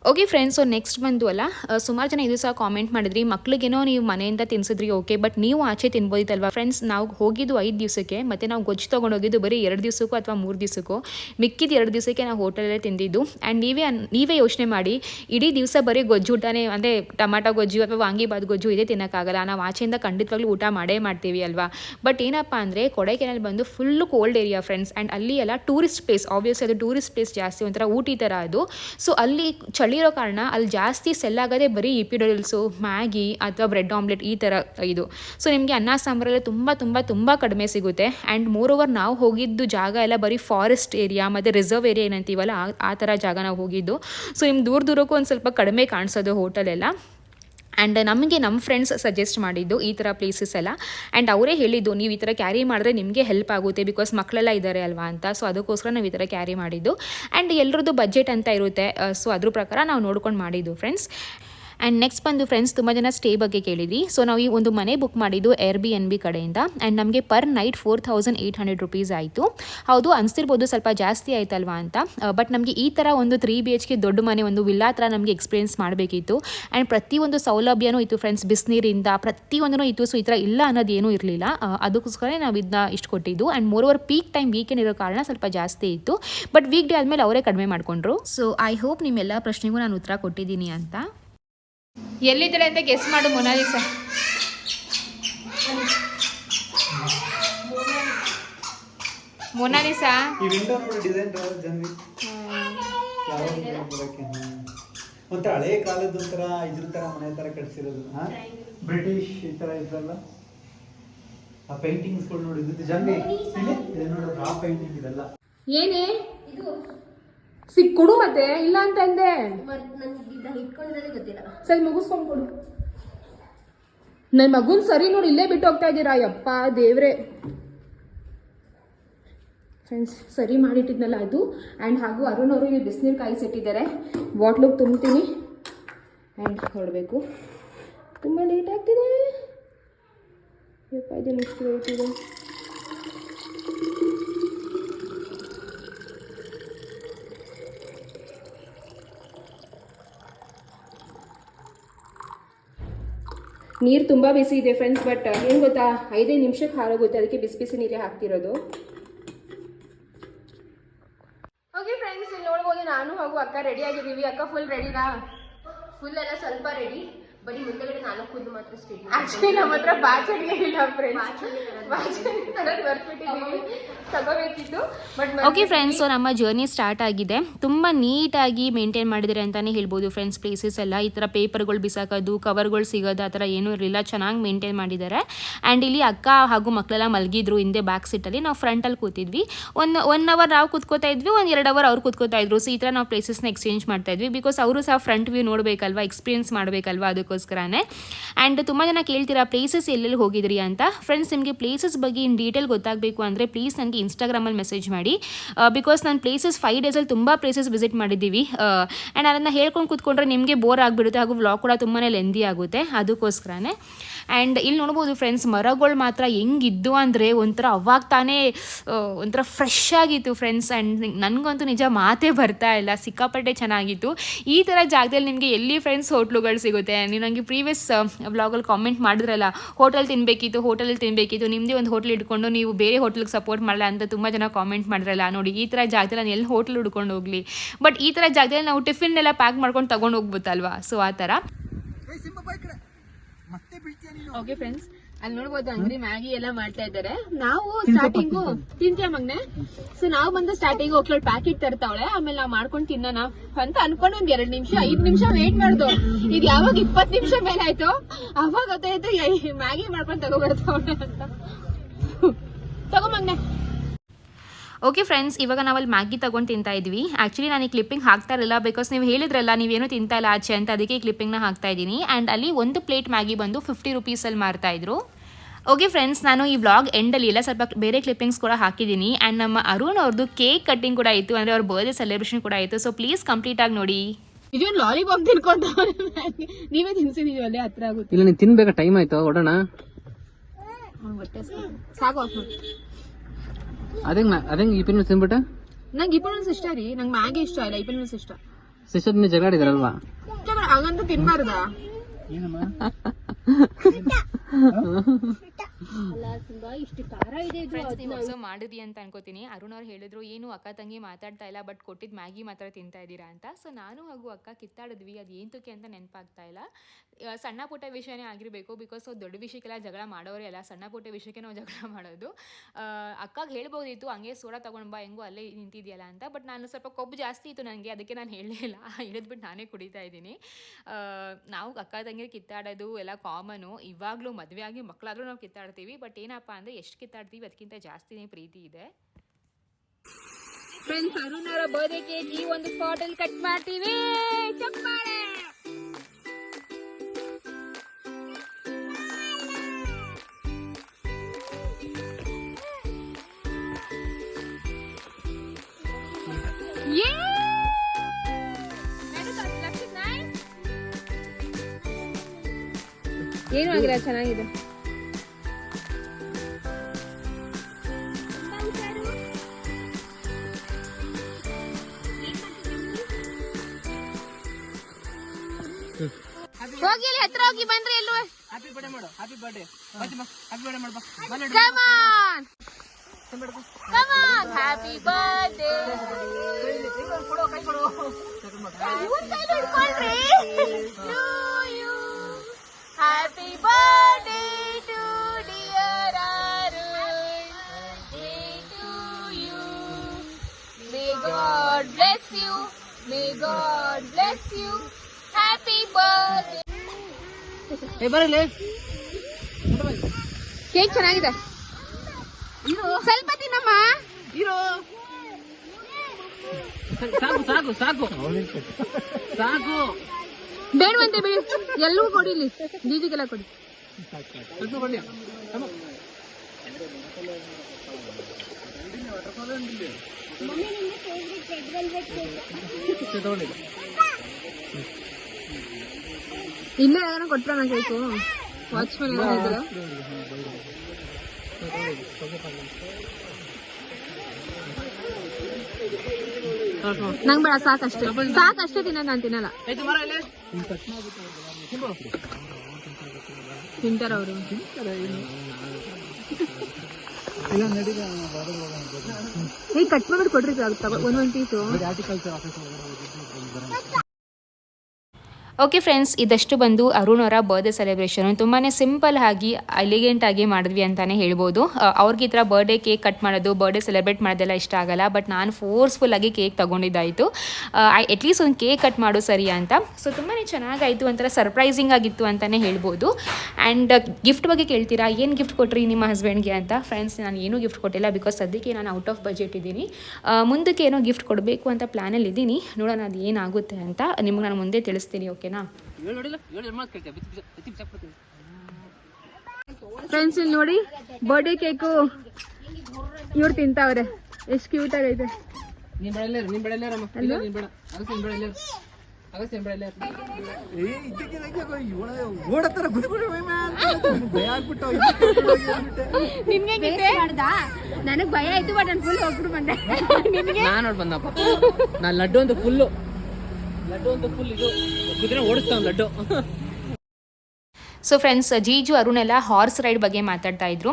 ಓಕೆ ಫ್ರೆಂಡ್ಸ್ ಸೊ ನೆಕ್ಸ್ಟ್ ಬಂದು ಅಲ್ಲ ಸುಮಾರು ಜನ ಇದು ಸಹ ಕಾಮೆಂಟ್ ಮಾಡಿದ್ರಿ, ಮಕ್ಳಿಗೇನೋ ನೀವು ಮನೆಯಿಂದ ತಿನ್ಸಿದ್ರಿ ಓಕೆ ಬಟ್ ನೀವು ಆಚೆ ತಿನ್ಬೋದಿತ್ತಲ್ವಾ? ಫ್ರೆಂಡ್ಸ್ ನಾವು ಹೋಗಿದ್ದು ಐದು ದಿವಸಕ್ಕೆ, ಮತ್ತು ನಾವು ಗೊಜ್ಜು ತೊಗೊಂಡೋಗಿದ್ದು ಬರೀ ಎರಡು ದಿವಸಕ್ಕೂ ಅಥವಾ ಮೂರು ದಿವಸಕ್ಕೂ, ಮಿಕ್ಕಿದ ಎರಡು ದಿವಸಕ್ಕೆ ನಾವು ಹೋಟೆಲಲ್ಲೇ ತಿಂದಿದ್ದು. ಆ್ಯಂಡ್ ನೀವೇ ನೀವೇ ಯೋಚನೆ ಮಾಡಿ, ಇಡೀ ದಿವಸ ಬರೀ ಗೊಜ್ಜು ಊಟನೇ, ಅಂದರೆ ಟಮಾಟೊ ಗೊಜ್ಜು ಅಥವಾ ವಾಂಗಿಬಾತ್ ಗೊಜ್ಜು ಇದೇ ತಿನ್ನೋಕ್ಕಾಗಲ್ಲ. ನಾವು ಆಚೆಯಿಂದ ಖಂಡಿತವಾಗ್ಲೂ ಊಟ ಮಾಡೇ ಮಾಡ್ತೀವಿ ಅಲ್ವಾ? ಬಟ್ ಏನಪ್ಪ ಅಂದರೆ ಕೊಡೈಕೆನಲ್ಲಿ ಬಂದು full cold area friends and ಅಲ್ಲಿ ಎಲ್ಲ ಟೂರಿಸ್ಟ್ ಪ್ಲೇಸ್ ಆಬ್ವಿಯಸ್ಲಿ ಅದು ಟೂರಿಸ್ಟ್ ಪ್ಲೇಸ್ ಜಾಸ್ತಿ ಒಂಥರ ಊಟಿ ಥರ ಅದು. ಸೊ ಅಲ್ಲಿ ಇರೋ ಕಾರಣ ಅಲ್ಲಿ ಜಾಸ್ತಿ ಸೆಲ್ ಆಗೋದೇ ಬರೀ ಇಪಿ ನೂಡಲ್ಸು ಮ್ಯಾಗಿ ಅಥವಾ ಬ್ರೆಡ್ ಆಮ್ಲೆಟ್ ಈ ಥರ ಇದು. ಸೊ ನಿಮಗೆ ಅನ್ನ ಸಾಂಬಾರೆಲ್ಲ ತುಂಬ ತುಂಬ ತುಂಬ ಕಡಿಮೆ ಸಿಗುತ್ತೆ. ಆ್ಯಂಡ್ ಮೋರ್ ಓವರ್ ನಾವು ಹೋಗಿದ್ದು ಜಾಗ ಎಲ್ಲ ಬರೀ ಫಾರೆಸ್ಟ್ ಏರಿಯಾ ಮತ್ತು ರಿಸರ್ವ್ ಏರಿಯಾ ಏನಂತೀವಲ್ಲ ಆ- ಥರ ಜಾಗ ನಾವು ಹೋಗಿದ್ದು. ಸೊ ನಿಮ್ಮ ದೂರ, ದೂರಕ್ಕೂ ಒಂದು ಸ್ವಲ್ಪ ಕಡಿಮೆ ಕಾಣಿಸೋದು ಹೋಟೆಲ್ ಎಲ್ಲ. ಆ್ಯಂಡ್ ನಮಗೆ ನಮ್ಮ ಫ್ರೆಂಡ್ಸ್ ಸಜೆಸ್ಟ್ ಮಾಡಿದ್ದು ಈ ಥರ ಪ್ಲೇಸಸ್ ಎಲ್ಲ. ಆ್ಯಂಡ್ ಅವರೇ ಹೇಳಿದ್ದು, ನೀವು ಈ ಥರ ಕ್ಯಾರಿ ಮಾಡಿದ್ರೆ ನಿಮಗೆ ಹೆಲ್ಪ್ ಆಗುತ್ತೆ ಬಿಕಾಸ್ ಮಕ್ಕಳೆಲ್ಲ ಇದ್ದಾರೆ ಅಲ್ವಾ ಅಂತ. ಸೊ ಅದಕ್ಕೋಸ್ಕರ ನಾವು ಈ ಥರ ಕ್ಯಾರಿ ಮಾಡಿದ್ದು. ಆ್ಯಂಡ್ ಎಲ್ಲರದ್ದು ಬಜೆಟ್ ಅಂತ ಇರುತ್ತೆ. ಸೊ ಅದ್ರ ಪ್ರಕಾರ ನಾವು ನೋಡ್ಕೊಂಡು ಮಾಡಿದ್ದು ಫ್ರೆಂಡ್ಸ್ ಆ್ಯಂಡ್ ನೆಕ್ಸ್ಟ್ ಬಂದು ಫ್ರೆಂಡ್ಸ್ ತುಂಬ ಜನ ಸ್ಟೇ ಬಗ್ಗೆ ಕೇಳಿದ್ವಿ. ಸೊ ನಾವು ಈ ಒಂದು ಮನೆ ಬುಕ್ ಮಾಡಿದ್ದು ಏರ್ ಬಿ ಎನ್ ಬಿ ಕಡೆಯಿಂದ. ಆ್ಯಂಡ್ ನಮಗೆ per night four thousand eight hundred rupees ಆಯಿತು. ಹೌದು, ಅನಿಸ್ತಿರ್ಬೋದು ಸ್ವಲ್ಪ ಜಾಸ್ತಿ ಆಯ್ತಲ್ವಾ ಅಂತ. ಬಟ್ ನಮಗೆ ಈ ಥರ ಒಂದು ತ್ರೀ ಬಿ ಎಚ್ ಕೆ ದೊಡ್ಡ ಮನೆ, ಒಂದು ವಿಲ್ಲಾ ಥರ ನಮಗೆ ಎಕ್ಸ್ಪೀರಿಯನ್ಸ್ ಮಾಡಬೇಕಿತ್ತು. ಆ್ಯಂಡ್ ಪ್ರತಿಯೊಂದು ಸೌಲಭ್ಯನೂ ಇತ್ತು ಫ್ರೆಂಡ್ಸ್ ಬಿಸಿನೀರಿಂದ. ಪ್ರತಿಯೊಂದೂ ಇತ್ತು. ಸೊ ಈ ಥರ ಇಲ್ಲ ಅನ್ನೋದೇನೂ ಇರಲಿಲ್ಲ. ಅದಕ್ಕೋಸ್ಕರ ನಾವು ಇದನ್ನ ಇಷ್ಟು ಕೊಟ್ಟಿದ್ದು. And moreover peak time weekend ಇರೋ ಕಾರಣ ಸ್ವಲ್ಪ ಜಾಸ್ತಿ ಇತ್ತು. ಬಟ್ ವೀಕ್ ಡೇ ಆದಮೇಲೆ ಅವರೇ ಕಡಿಮೆ ಮಾಡಿಕೊಂಡ್ರು. ಸೊ ಐ ಹೋಪ್ ನಿಮ್ಮೆಲ್ಲ ಪ್ರಶ್ನೆಗೂ ನಾನು ಉತ್ತರ ಕೊಟ್ಟಿದ್ದೀನಿ ಅಂತ. ಎಲ್ಲಿದ್ದಾಳೆ ಅಂತ ಗೆಸ್ ಮಾಡು ಮೊನಾಲಿಸ. ಮೊನಾಲಿಸಾ? ಮತ್ತೆ ಹಳೆ ಕಾಲದ ಒಂಥರ ಇದ್ರ ತರ ಮನೆ ತರ ಕಟ್ಸಿರೋದು ಹಾ. ಬ್ರಿಟಿಷ್ ಈ ತರ ಇದ್ರಲ್ಲ. ಆ ಪೇಂಟಿಂಗ್ಸ್ಗಳು ನೋಡಿ ಇದು ಜನ್ವಿ ಇಲ್ಲಿ? ಇದು ನೋಡು ಆ ಪೇಂಟಿಂಗ್ ಇದೆಲ್ಲ. ಏನೇ? ಸಿಕ್ ಕೊಡು ಮತ್ತೆ ಇಲ್ಲ ಅಂತ ಅಂದೆ. ಇದ ಸರಿ ಮುಗಿಸ್ಕೊಂಡು ಕೊಡು. ನನ್ನ ಮಗುನ್ ಸರಿ ನೋಡಿ ಇಲ್ಲೇ ಬಿಟ್ಟು ಹೋಗ್ತಾ ಇದ್ದೀರಾ? ಯಪ್ಪ ದೇವ್ರೆ. ಫ್ರೆಂಡ್ಸ್ ಸರಿ ಮಾಡಿಟ್ಟಿದ್ನಲ್ಲ ಅದು. ಆ್ಯಂಡ್ ಹಾಗೂ ಅರುಣ್ ಅವರು ಇಲ್ಲಿ ಬಿಸಿನೀರು ಕಾಯಿಸಿಟ್ಟಿದ್ದಾರೆ ಬಾಟ್ಲಿಗೆ ತುಂಬ್ತೀನಿ. ಆ್ಯಂಡ್ ಹೊರಡಬೇಕು ತುಂಬ ಲೇಟ್ ಆಗ್ತಿದೆ. ಯಪ್ಪ ಇದನ್ನು ನೆಕ್ಸ್ಟ್ ಲೇಟ್ ಇದೆ ನೀರು ತುಂಬ ಬಿಸಿ ಇದೆ ಫ್ರೆಂಡ್ಸ್ ಬಟ್ ಏನು ಗೊತ್ತಾ? ಐದೇ ನಿಮಿಷಕ್ಕೆ ಹಾರೋಗುತ್ತೆ, ಅದಕ್ಕೆ ಬಿಸಿ ಬಿಸಿ ನೀರೇ ಹಾಕ್ತಿರೋದು. ಓಕೆ ಫ್ರೆಂಡ್ಸ್ ಇಲ್ಲಿ ನೋಡ್ಬೋದು, ನಾನು ಹಾಗೂ ಅಕ್ಕ ರೆಡಿ ಆಗಿದ್ದೀವಿ. ಅಕ್ಕ ಫುಲ್ ರೆಡಿನಾ ಫುಲ್ ಎಲ್ಲ ಸ್ವಲ್ಪ ರೆಡಿ ಬರೀ ಮುಂದೆಗಡೆ ನಾಲ್ಕು ಕೂದಲು ಮಾತ್ರ ಸ್ಟೇಜ್ ಆಕ್ಚುಲಿ ನಮ್ಮ ಹತ್ರ ಬಾಚಣಿಗೆ ಇಲ್ಲ ಫ್ರೆಂಡ್ಸ್ ಬಾಚಣಿಗೆ ತರಕ್ ಬರ್ಬಿಟ್ಟಿದ್ದೀವಿ ತಗೋಬೇಕಿತ್ತು ಬಟ್ ಓಕೆ ಫ್ರೆಂಡ್ಸ್ ಸೊ ನಮ್ಮ ಜರ್ನಿ ಸ್ಟಾರ್ಟ್ ಆಗಿದೆ. ತುಂಬ ನೀಟಾಗಿ ಮೇಂಟೈನ್ ಮಾಡಿದರೆ ಅಂತಲೇ ಹೇಳ್ಬೋದು ಫ್ರೆಂಡ್ಸ್ ಪ್ಲೇಸಸ್ ಎಲ್ಲ ಈ ಥರ ಪೇಪರ್ಗಳು ಬಿಸಾಕೋದು ಕವರ್ಗಳು ಸಿಗೋದು ಆ ಥರ ಏನೂ ಇರಲಿಲ್ಲ. ಚೆನ್ನಾಗಿ ಮೇಂಟೈನ್ ಮಾಡಿದ್ದಾರೆ. ಆ್ಯಂಡ್ ಇಲ್ಲಿ ಅಕ್ಕ ಹಾಗೂ ಮಕ್ಕಳೆಲ್ಲ ಮಲಗಿದ್ರು ಹಿಂದೆ ಬ್ಯಾಕ್ ಸೀಟಲ್ಲಿ ನಾವು ಫ್ರಂಟಲ್ಲಿ ಕೂತಿದ್ವಿ. ಒಂದು ಒನ್ ಅವರ್ ನಾವು ಕೂತ್ಕೋತಾ ಇದ್ವಿ ಒಂದು ಎರಡು ಅವರ್ ಅವ್ರು ಕೂತ್ಕೋತಾ ಇದ್ರು. ಸೊ ಈ ಥರ ನಾವು ಪ್ಲೇಸಸ್ನ ಎಕ್ಸ್ಚೇಂಜ್ ಮಾಡ್ತಾ ಇದ್ವಿ. ಬಿಕಾಸ್ ಅವರು ಸಹ ಫ್ರಂಟ್ ವ್ಯೂ ನೋಡಬೇಕಲ್ವಾ ಎಕ್ಸ್ಪೀರಿಯನ್ಸ್ ಮಾಡಬೇಕಲ್ವಾ ಅದಕ್ಕೋಸ್ಕರನೇ ಆ್ಯಂಡ್ ತುಂಬ ಜನ ಕೇಳ್ತೀರಾ ಪ್ಲೇಸಸ್ ಎಲ್ಲೆಲ್ಲಿ ಹೋಗಿದ್ರಿ ಅಂತ? ಫ್ರೆಂಡ್ಸ್ ನಿಮಗೆ ಪ್ಲೇಸಸ್ ಬಗ್ಗೆ ಇನ್ ಡೀಟೇಲ್ ಗೊತ್ತಾಗಬೇಕು ಅಂದರೆ ಪ್ಲೀಸ್ ನನಗೆ ಇನ್ಸ್ಟಾಗ್ರಾಮಲ್ಲಿ ಮೆಸೇಜ್ ಮಾಡಿ. ಬಿಕಾಸ್ ನಾನು ಪ್ಲೇಸಸ್ ಫೈವ್ ಡೇಸಲ್ಲಿ ತುಂಬ ಪ್ಲೇಸಸ್ ವಿಸಿಟ್ ಮಾಡಿದ್ದೀವಿ. ಆ್ಯಂಡ್ ಅದನ್ನು ಹೇಳ್ಕೊಂಡು ಕೂತ್ಕೊಂಡ್ರೆ ನಿಮಗೆ ಬೋರ್ ಆಗಿಬಿಡುತ್ತೆ ಹಾಗೂ ವ್ಲಾಗ್ ಕೂಡ ತುಂಬಾ ಲೆಂದಿ ಆಗುತ್ತೆ. ಅದಕ್ಕೋಸ್ಕರನೇ. ಆ್ಯಂಡ್ ಇಲ್ಲಿ ನೋಡ್ಬೋದು ಫ್ರೆಂಡ್ಸ್ ಮರಗಳು ಮಾತ್ರ ಹೆಂಗಿದ್ದು ಅಂದರೆ ಒಂಥರ ಅವಾಗ ತಾನೇ ಆ, ಒಂಥರ ಫ್ರೆಶ್ ಆಗಿತ್ತು ಫ್ರೆಂಡ್ಸ್ ಆ್ಯಂಡ್ ನನಗಂತೂ ನಿಜ ಮಾತೇ ಬರ್ತಾ ಇಲ್ಲ ಸಿಕ್ಕಾಪಟ್ಟೆ ಚೆನ್ನಾಗಿತ್ತು. ಈ ಥರ ಜಾಗದಲ್ಲಿ ನಿಮಗೆ ಎಲ್ಲಿ ಫ್ರೆಂಡ್ಸ್ ಹೋಟ್ಲುಗಳು ಸಿಗುತ್ತೆ? ನೀವು ನನಗೆ ಪ್ರೀವಿಯಸ್ ವ್ಲಾಗಲ್ಲಿ ಕಾಮೆಂಟ್ ಮಾಡಿದ್ರಲ್ಲ ಹೋಟೆಲ್ ತಿನ್ನಬೇಕಿತ್ತು ಹೋಟೆಲಲ್ಲಿ ತಿನ್ಬೇಕಿತ್ತು ನಿಮ್ಮದೇ ಒಂದು ಹೋಟೆಲ್ ಇಟ್ಕೊಂಡು ನೀವು ಬೇರೆ ಹೋಟೆಲ್ಗೆ ಸಪೋರ್ಟ್ ಮಾಡಲ್ಲ ಅಂತ ತುಂಬ ಜನ ಕಾಮೆಂಟ್ ಮಾಡಿದ್ರಲ್ಲ. ನೋಡಿ ಈ ಥರ ಜಾಗದಲ್ಲಿ ನಾನು ಎಲ್ಲಿ ಹೋಟೆಲ್ ಹುಡ್ಕೊಂಡು ಹೋಗಲಿ? ಬಟ್ ಈ ಥರ ಜಾಗದಲ್ಲಿ ನಾವು ಟಿಫಿನ್ ಎಲ್ಲ ಪ್ಯಾಕ್ ಮಾಡ್ಕೊಂಡು ತೊಗೊಂಡು ಹೋಗ್ಬೋದಲ್ವಾ ಸೊ ಆ ಥರ ಮತ್ತೆ ಬೀಳ್ತೀಯ ನೀನು? ಓಕೆ ಫ್ರೆಂಡ್ಸ್ ಅಲ್ಲಿ ನೋಡ್ಬೋದು ಅಂಗಡಿ ಮ್ಯಾಗಿ ಎಲ್ಲ ಮಾಡ್ತಾ ಇದ್ದಾರೆ. ನಾವು ಸ್ಟಾರ್ಟಿಂಗು ತಿಂತೀಯ ಮಗ್ನೆ? ಸೊ ನಾವು ಬಂದು ಸ್ಟಾರ್ಟಿಂಗ್ ಹೋಗ್ಲೋಡ್ ಪ್ಯಾಕೆಟ್ ತರ್ತಾವಳೆ ಆಮೇಲೆ ನಾವು ಮಾಡ್ಕೊಂಡು ತಿನ್ನೋಣ ಅಂತ ಅನ್ಕೊಂಡು ಒಂದ್ ಎರಡ್ ನಿಮಿಷ ಐದ್ ನಿಮಿಷ ವೇಟ್ ಮಾಡ್ದು. ಇದು ಯಾವಾಗ ಇಪ್ಪತ್ ನಿಮಿಷ ಮೇಲೆ ಆಯ್ತು ಅವಾಗ ಗೊತ್ತಾಯ್ತು ಮ್ಯಾಗಿ ಮಾಡ್ಕೊಂಡು ತಗೋ ಬರ್ತಾವಳೆ ಅಂತ. ತಗೋ ಮಗ್ನೆ. ಓಕೆ ಫ್ರೆಂಡ್ಸ್ ಇವಾಗ ನಾವು ಅಲ್ಲಿ ಮ್ಯಾಗಿ ತಗೊಂಡು ತಿಂತಾ ಇದ್ವಿ. ಆ್ಯಕ್ಚುಲಿ ನಾನು ಈ ಕ್ಲಿಪ್ಪಿಂಗ್ ಹಾಕ್ತಾ ಇರಲಿಲ್ಲ ಬಿಕಾಸ್ ನೀವು ಹೇಳಿದ್ರಲ್ಲ ನೀವೇನು ತಿಂತಾ ಇಲ್ಲ ಆಚೆ ಅಂತ ಅದಕ್ಕೆ ಈ ಕ್ಲಿಪ್ಪಿಂಗ್ನ ಹಾಕ್ತಾ ಇದ್ದೀನಿ. ಆ್ಯಂಡ್ ಅಲ್ಲಿ ಒಂದು ಪ್ಲೇಟ್ ಮ್ಯಾಗಿ ಬಂದು ಫಿಫ್ಟಿ ರುಪೀಸಲ್ಲಿ ಮಾರ್ತಾ ಇದ್ರು. ಓಕೆ ಫ್ರೆಂಡ್ಸ್ ನಾನು ಈ ವ್ಲಾಗ್ ಎಂಡಲ್ಲಿ ಎಲ್ಲ ಸ್ವಲ್ಪ ಬೇರೆ ಕ್ಲಿಪ್ಪಿಂಗ್ಸ್ ಕೂಡ ಹಾಕಿದ್ದೀನಿ. ಆ್ಯಂಡ್ ನಮ್ಮ ಅರುಣ್ ಅವ್ರದ್ದು ಕೇಕ್ ಕಟ್ಟಿಂಗ್ ಕೂಡ ಇತ್ತು ಅಂದರೆ ಅವ್ರ ಬರ್ಡೇ ಸೆಲೆಬ್ರೇಷನ್ ಕೂಡ ಆಯಿತು. ಸೊ ಪ್ಲೀಸ್ ಕಂಪ್ಲೀಟ್ ಆಗಿ ನೋಡಿ. ಇದು ಲಾಲಿಪಾಪ್ ಮ್ಯಾಗಿ. ನೀವೇ ತಿನ್ಸಿದೀವಿ ಅಲ್ಲೇ ಹತ್ರ ಆಗುತ್ತೆ. ಇಲ್ಲ ನೀನು ತಿನ್ಬೇಕಾ? ಟೈಮ್ ಆಯ್ತು? ಹೊಡೋಣ ಸಾಕು ಅದೇ ಅದಂಗೆ ಈ ಪಿನ್ ತಿನ್ಬಿಟ್ಟ? ನಂಗೆ ಇಪ್ಪಣ್ಣಸ್ ಇಷ್ಟ ರೀ. ನಂಗೆ ಮ್ಯಾಗಿ ಇಷ್ಟ ಇಲ್ಲ ಇಪ್ಪಣ್ಣಸ್ ಇಷ್ಟ. ಸಿಸ್ಟರ್ ನೀವು ಜಗಾಡಿದಾರಲ್ವಾ ಹಂಗಂತ ತಿನ್ಬಾರ್ದಾ? ಫ್ರೆಂಡ್ಸ್ ಅಬ್ಸರ್ವ್ ಮಾಡಿದ್ರಿ ಅಂತ ಅನ್ಕೋತೀನಿ. ಅರುಣ್ ಅವ್ರು ಹೇಳಿದ್ರು ಏನು ಅಕ್ಕ ತಂಗಿ ಮಾತಾಡ್ತಾ ಇಲ್ಲ ಬಟ್ ಕೊಟ್ಟಿದ್ ಮ್ಯಾಗಿ ಮಾತ್ರ ತಿಂತಾ ಇದ್ದೀರಾ ಅಂತ. ಸೊ ನಾನು ಹಾಗೂ ಅಕ್ಕ ಕಿತ್ತಾಡಿದ್ವಿ ಅದು ಏಂತಕ್ಕೆ ಅಂತ ನೆನಪಾಗ್ತಾ ಇಲ್ಲ. ಸಣ್ಣ ಪುಟ್ಟ ವಿಷಯನೇ ಆಗಿರಬೇಕು ಬಿಕಾಸ್ ದೊಡ್ಡ ವಿಷಯಕ್ಕೆಲ್ಲ ಜಗಳ ಮಾಡೋರೇ ಅಲ್ಲ. ಸಣ್ಣ ಪುಟ್ಟ ವಿಷಯಕ್ಕೆ ನಾವು ಜಗಳ ಮಾಡೋದು. ಅಕ್ಕಾಗ ಹೇಳ್ಬೋದಿತ್ತು ಹಂಗೆ ಸೋಡಾ ತಗೊಂಡ್ ಬಾ ಹೆಂಗೋ ಅಲ್ಲೇ ನಿಂತಿದೆಯಲ್ಲ ಅಂತ. ಬಟ್ ನಾನು ಸ್ವಲ್ಪ ಕೊಬ್ಬು ಜಾಸ್ತಿ ಇತ್ತು ನನಗೆ ಅದಕ್ಕೆ ನಾನು ಹೇಳಲೇ ಇಲ್ಲ. ಹೇಳಿದ್ಬಿಟ್ಟು ನಾನೇ ಕುಡಿತಾ ಇದ್ದೀನಿ. ನಾವು ಅಕ್ಕ ತಂಗಿ ಕಿತ್ತಾಡೋದು ಎಲ್ಲ ಕಾಮನು ಇವಾಗಲೂ ಮದುವೆ ಆಗಿ ಮಕ್ಕಳಾದ್ರೂ ನಾವು ಕಿತ್ತಾಡ್ತೀವಿ ಬಟ್ ಏನಪ್ಪ ಅಂದ್ರೆ ಎಷ್ಟು ಕಿತ್ತಾಡ್ತೀವಿ ಅದಕ್ಕಿಂತ ಜಾಸ್ತಿನೇ ಪ್ರೀತಿ ಇದೆ. ಫ್ರೆಂಡ್ಸ್ ಅರುಣ್ ಅವರ ಬರ್ತ್ಡೇ ಕೇಕ್ ಈ ಒಂದು ಸ್ಪಾಟ್ ಅಲ್ಲಿ ಕಟ್ ಮಾಡ್ತೀವಿ. ಚಪ್ಪಾಳೆ! ಏನು ಆಗಿಲ್ಲ, ಚೆನ್ನಾಗಿದೆ. ಹೋಗಿ ಇಲ್ಲಿ ಹತ್ರ ಹೋಗಿ ಬನ್ರಿ ಎಲ್ಲೂ ಹ್ಯಾಪಿ ಬರ್ಡೇ ಮಾಡು ಹ್ಯಾಪಿ ಬರ್ಡೇ ಹ್ಯಾಪಿ ಬರ್ಡೇ ಮಾಡು Come on! Come on! Happy birthday! ಇವ್ನ್ ಕೈಲಿ ಹಿಡ್ಕೊಳ್ರಿ. To you. Happy birthday to dear Arun. Day to you. May God bless you. May God bless you. cake ಚೆನ್ನಾಗಿದೆ. ಸ್ವಲ್ಪ ತಿನ್ನಮ್ಮ. ಸಾಕು ಸಾಕು ಸಾಕು. ಸಾಕು. ಬೇಡವಂತೆ ಬಿಡಿ. ಎಲ್ಲೂ ಕೊಡಿಲಿ ದೀದಿಗೆಲ್ಲ ಕೊಡಿ. ತಗೊಳ್ಳಿ ಇಲ್ಲೇ ಯಾರು ಕೊಟ್ರ ನಂಗೆ ಕೇಕು ವಾಚ್ಮನ್ ನಂಗ್ ಇದ್ದಾರೆ. ನಂಗೆ ಬೇಡ ಸಾಕಷ್ಟೇ. ಸಾಕಷ್ಟೇ ತಿನ್ನೋದು ನಾನು ತಿನ್ನಲ್ಲ. ತಿಂತಾರ ಅವರು. ಇಲ್ಲ ನಡೀಗ ಈಗ ಕಟ್ ಮಾಡಿ ಕೊಡ್ರಿ ಒಂದೊಂದು ಪೀಸು ಓಕೆ ಫ್ರೆಂಡ್ಸ್ ಇದಷ್ಟು ಬಂದು ಅರುಣ್ ಅವರ ಬರ್ಡೇ ಸೆಲೆಬ್ರೇಷನ್ ತುಂಬಾ ಸಿಂಪಲ್ ಆಗಿ ಎಲಿಗೆಂಟ್ ಆಗಿ ಮಾಡಿದ್ವಿ ಅಂತಲೇ ಹೇಳ್ಬೋದು. ಅವ್ರಿಗೆ ಈ ಥರ ಬರ್ಡೇ ಕೇಕ್ ಕಟ್ ಮಾಡೋದು ಬರ್ಡೇ ಸೆಲೆಬ್ರೇಟ್ ಮಾಡೋದೆಲ್ಲ ಇಷ್ಟ ಆಗಲ್ಲ ಬಟ್ ನಾನು ಫೋರ್ಸ್ಫುಲ್ ಆಗಿ ಕೇಕ್ ತೊಗೊಂಡಿದ್ದಾಯಿತು. ಅಟ್ಲೀಸ್ಟ್ ಒಂದು ಕೇಕ್ ಕಟ್ ಮಾಡು ಸರಿ ಅಂತ. ಸೊ ತುಂಬಾ ಚೆನ್ನಾಗಾಯಿತು, ಒಂಥರ ಸರ್ಪ್ರೈಸಿಂಗ್ ಆಗಿತ್ತು ಅಂತಲೇ ಹೇಳ್ಬೋದು. ಆ್ಯಂಡ್ ಗಿಫ್ಟ್ ಬಗ್ಗೆ ಕೇಳ್ತೀರಾ? ಏನು ಗಿಫ್ಟ್ ಕೊಟ್ರಿ ನಿಮ್ಮ ಹಸ್ಬೆಂಡ್ಗೆ ಅಂತ? ಫ್ರೆಂಡ್ಸ್ ನಾನು ಏನೂ ಗಿಫ್ಟ್ ಕೊಟ್ಟಿಲ್ಲ ಬಿಕಾಸ್ ಸದ್ಯಕ್ಕೆ ನಾನು ಔಟ್ ಆಫ್ ಬಜೆಟ್ ಇದ್ದೀನಿ. ಮುಂದಕ್ಕೆ ಏನೋ ಗಿಫ್ಟ್ ಕೊಡಬೇಕು ಅಂತ ಪ್ಲ್ಯಾನಲ್ಲಿ ಇದ್ದೀನಿ ನೋಡೋಣ ಅದು ಏನಾಗುತ್ತೆ ಅಂತ ನಿಮ್ಗೆ ನಾನು ಮುಂದೆ ತಿಳಿಸ್ತೀನಿ ಓಕೆನಾ? ಫ್ರೆಂಡ್ಸ್ ಇಲ್ಲಿ ನೋಡಿ ಬರ್ಡೇ ಕೇಕು ಇವ್ರು ತಿಂತಾವ್ರೆ. ಎಷ್ಟು ಕ್ಯೂಟ್ ಆಗೈತೆ. ನನಗ್ ಭಯ ಆಯ್ತು ಬಟ್ ನಾನು ಫುಲ್ ಹೋಗ್ಬಿಟ್ಟು ಬಂದೆ. ನಾನ್ ನೋಡ್ ಬಂದಪ್ಪ. ನಾನ್ ಲಡ್ಡು ಅಂತ ಫುಲ್ಲು ಲಡ್ಡು ಅಂತ ಫುಲ್ ಇದು. ಕುದುರೆ ಓಡಿಸ್ತಾವ ಲಡ್ಡು. ಸೊ ಫ್ರೆಂಡ್ಸ್ ಜೀಜು ಅರುಣ್ ಎಲ್ಲ ಹಾರ್ಸ್ ರೈಡ್ ಬಗ್ಗೆ ಮಾತಾಡ್ತಾ ಇದ್ರು.